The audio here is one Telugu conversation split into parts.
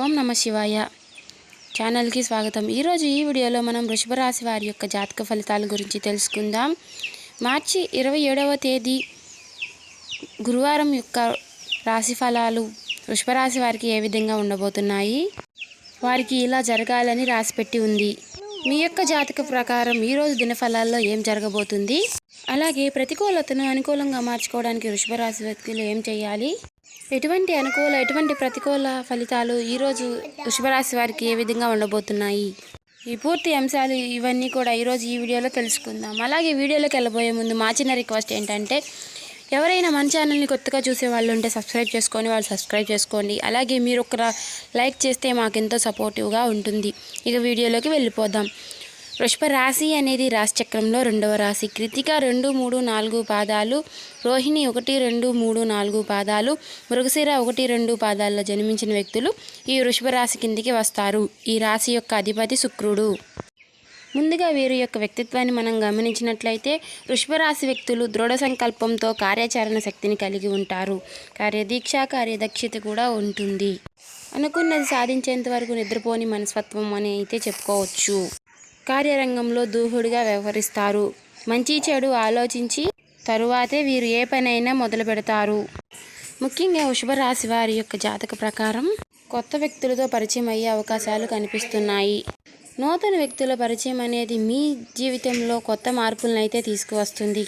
ఓం నమ శివాయ. ఛానల్కి స్వాగతం. ఈరోజు ఈ వీడియోలో మనం వృషభరాశి వారి యొక్క జాతక ఫలితాల గురించి తెలుసుకుందాం. మార్చి ఇరవై ఏడవ తేదీ గురువారం యొక్క రాశి ఫలాలు వృషభరాశి వారికి ఏ విధంగా ఉండబోతున్నాయి? వారికి ఇలా జరగాలని రాసిపెట్టి ఉంది. మీ యొక్క జాతక ప్రకారం ఈరోజు దినఫలాల్లో ఏం జరగబోతుంది? అలాగే ప్రతికూలతను అనుకూలంగా మార్చుకోవడానికి వృషభరాశి వ్యక్తులు ఏం చేయాలి? ఎటువంటి అనుకూల ఎటువంటి ప్రతికూల ఫలితాలు ఈరోజు వృషభరాశి వారికి ఏ విధంగా ఉండబోతున్నాయి? ఈ పూర్తి అంశాలు ఇవన్నీ కూడా ఈరోజు ఈ వీడియోలో తెలుసుకుందాం. అలాగే వీడియోలోకి వెళ్ళబోయే ముందు మా చిన్న రిక్వెస్ట్ ఏంటంటే ఎవరైనా మన ఛానల్ని కొత్తగా చూసే వాళ్ళు ఉంటే సబ్స్క్రైబ్ చేసుకొని వాళ్ళు సబ్స్క్రైబ్ చేసుకోండి. అలాగే మీరు ఒక లైక్ చేస్తే మాకు ఎంతో సపోర్టివ్గా ఉంటుంది. ఇక వీడియోలోకి వెళ్ళిపోదాం. వృషభ రాశి అనేది రాశి చక్రంలో రెండవ రాశి. కృతిక రెండు మూడు నాలుగు పాదాలు. రోహిణి ఒకటి రెండు మూడు నాలుగు పాదాలు. మృగశిర ఒకటి రెండు పాదాల్లో జన్మించిన వ్యక్తులు ఈ వృషభ రాశి కిందికి వస్తారు. ఈ రాశి యొక్క అధిపతి శుక్రుడు. ముందుగా వీరి యొక్క వ్యక్తిత్వాన్ని మనం గమనించినట్లయితే వృషభరాశి వ్యక్తులు దృఢ సంకల్పంతో కార్యాచరణ శక్తిని కలిగి ఉంటారు. కార్యదీక్ష కార్యదక్షత కూడా ఉంటుంది. అనుకున్నది సాధించేంత వరకు నిద్రపోని మనస్తత్వం అని అయితే చెప్పుకోవచ్చు. కార్యరంగంలో దూహుడిగా వ్యవహరిస్తారు. మంచి చెడు ఆలోచించి తరువాతే వీరు ఏ పనైనా మొదలు పెడతారు. ముఖ్యంగా వృషభరాశి వారి యొక్క జాతక ప్రకారం కొత్త వ్యక్తులతో పరిచయం అయ్యే అవకాశాలు కనిపిస్తున్నాయి. నూతన వ్యక్తుల పరిచయం అనేది మీ జీవితంలో కొత్త మార్పులను అయితే తీసుకువస్తుంది.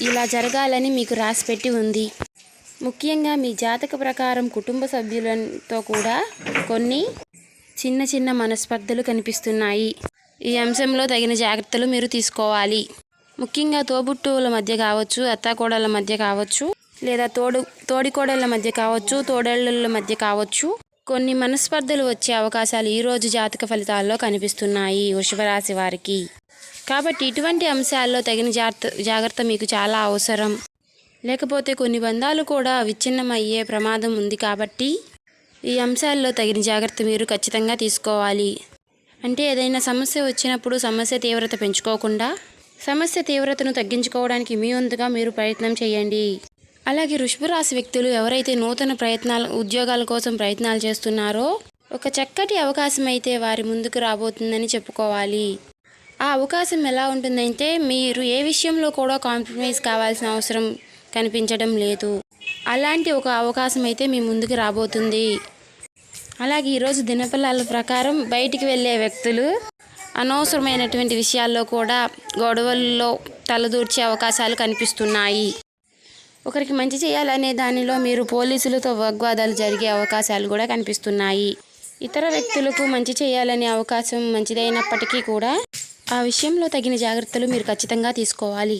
ఇలా జరగాలని మీకు రాసిపెట్టి ఉంది. ముఖ్యంగా మీ జాతక ప్రకారం కుటుంబ సభ్యులతో కూడా కొన్ని చిన్న చిన్న మనస్పర్ధలు కనిపిస్తున్నాయి. ఈ అంశంలో తగిన జాగ్రత్తలు మీరు తీసుకోవాలి. ముఖ్యంగా తోబుట్టువుల మధ్య కావచ్చు అత్తాకోడళ్ళ మధ్య కావచ్చు లేదా తోడు తోడికోడళ్ళ మధ్య కావచ్చు తోడళ్ళ మధ్య కావచ్చు. కొన్ని మనస్పర్ధలు వచ్చే అవకాశాలు ఈరోజు జాతక ఫలితాల్లో కనిపిస్తున్నాయి వృషభరాశి వారికి. కాబట్టి ఇటువంటి అంశాల్లో తగిన జాగ్రత్త జాగ్రత్త మీకు చాలా అవసరం. లేకపోతే కొన్ని బంధాలు కూడా విచ్ఛిన్నమయ్యే ప్రమాదం ఉంది కాబట్టి ఈ అంశాల్లో తగిన జాగ్రత్త మీరు ఖచ్చితంగా తీసుకోవాలి. అంటే ఏదైనా సమస్య వచ్చినప్పుడు సమస్య తీవ్రత పెంచుకోకుండా సమస్య తీవ్రతను తగ్గించుకోవడానికి మీ వంతుగా మీరు ప్రయత్నం చేయండి. అలాగే వృషభరాశి వ్యక్తులు ఎవరైతే నూతన ప్రయత్నాలు ఉద్యోగాల కోసం ప్రయత్నాలు చేస్తున్నారో ఒక చక్కటి అవకాశం అయితే వారి ముందుకు రాబోతుందని చెప్పుకోవాలి. ఆ అవకాశం ఎలా ఉంటుందంటే మీరు ఏ విషయంలో కూడా కాంప్రమైజ్ కావాల్సిన అవసరం కనిపించడం లేదు. అలాంటి ఒక అవకాశం అయితే మీ ముందుకు రాబోతుంది. అలాగే ఈరోజు దినఫలాల ప్రకారం బయటికి వెళ్ళే వ్యక్తులు అనవసరమైనటువంటి విషయాల్లో కూడా గొడవల్లో తలదూర్చే అవకాశాలు కనిపిస్తున్నాయి. ఒకరికి మంచి చేయాలనే దానిలో మీరు పోలీసులతో వాగ్వాదాలు జరిగే అవకాశాలు కూడా కనిపిస్తున్నాయి. ఇతర వ్యక్తులకు మంచి చేయాలనే అవకాశం మంచిదైనప్పటికీ కూడా ఆ విషయంలో తగిన జాగ్రత్తలు మీరు ఖచ్చితంగా తీసుకోవాలి.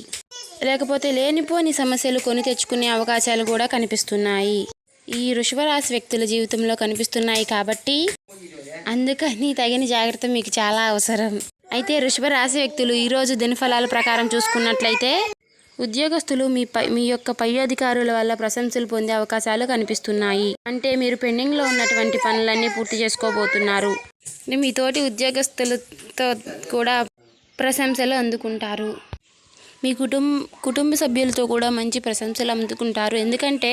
లేకపోతే లేనిపోని సమస్యలు కొని తెచ్చుకునే అవకాశాలు కూడా కనిపిస్తున్నాయి. ఈ వృషభరాశి వ్యక్తుల జీవితంలో కనిపిస్తున్నాయి కాబట్టి అందుకని తగిన జాగ్రత్త మీకు చాలా అవసరం. అయితే వృషభ రాశి వ్యక్తులు ఈరోజు దినఫలాల ప్రకారం చూసుకున్నట్లయితే ఉద్యోగస్తులు మీ పై మీ యొక్క పై అధికారుల వల్ల ప్రశంసలు పొందే అవకాశాలు కనిపిస్తున్నాయి. అంటే మీరు పెండింగ్లో ఉన్నటువంటి పనులన్నీ పూర్తి చేసుకోబోతున్నారు. మీ తోటి ఉద్యోగస్తులతో కూడా ప్రశంసలు అందుకుంటారు. మీ కుటుంబ కుటుంబ సభ్యులతో కూడా మంచి ప్రశంసలు అందుకుంటారు. ఎందుకంటే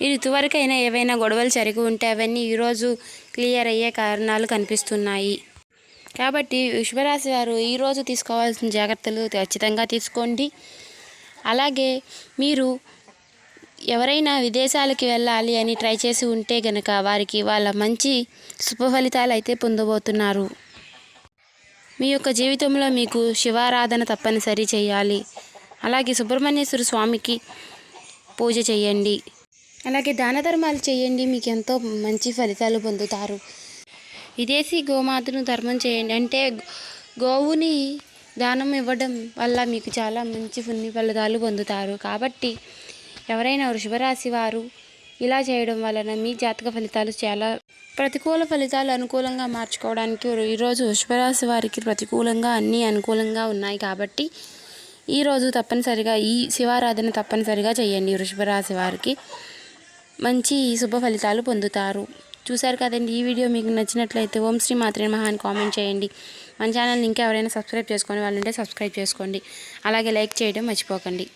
మీరు ఇదివరకైనా ఏవైనా గొడవలు జరిగి ఉంటే అవన్నీ ఈరోజు క్లియర్ అయ్యే కారణాలు కనిపిస్తున్నాయి. కాబట్టి విశ్వరాశి వారు ఈరోజు తీసుకోవాల్సిన జాగ్రత్తలు ఖచ్చితంగా తీసుకోండి. అలాగే మీరు ఎవరైనా విదేశాలకి వెళ్ళాలి అని ట్రై చేసి ఉంటే గనక వారికి వాళ్ళ మంచి శుభ ఫలితాలు అయితే పొందబోతున్నారు. మీ యొక్క జీవితంలో మీకు శివారాధన తప్పనిసరి చేయాలి. అలాగే సుబ్రహ్మణ్యేశ్వర స్వామికి పూజ చేయండి. అలాగే దాన ధర్మాలు చేయండి. మీకు ఎంతో మంచి ఫలితాలు పొందుతారు. విదేశీ గోమాతను ధర్మం చేయండి. అంటే గోవుని దానం ఇవ్వడం వల్ల మీకు చాలా మంచి పుణ్య ఫలితాలు పొందుతారు. కాబట్టి ఎవరైనా వృషభరాశి వారు ఇలా చేయడం వలన మీ జాతక ఫలితాలు చాలా ప్రతికూల ఫలితాలు అనుకూలంగా మార్చుకోవడానికి ఈరోజు వృషభరాశి వారికి ప్రతికూలంగా అన్నీ అనుకూలంగా ఉన్నాయి కాబట్టి ఈరోజు తప్పనిసరిగా ఈ శివారాధన తప్పనిసరిగా చేయండి వృషభరాశి వారికి. మంచి శుభ ఫలితాలు పొందుతారు. చూశారు కదండి ఈ వీడియో మీకు నచ్చినట్లయితే ఓం శ్రీ మాత్రే మహా అని కామెంట్ చేయండి. మన ఛానల్ని ఇంకా ఎవరైనా సబ్స్క్రైబ్ చేసుకొని వాళ్ళు ఉంటే సబ్స్క్రైబ్ చేసుకోండి. అలాగే లైక్ చేయడం మర్చిపోకండి.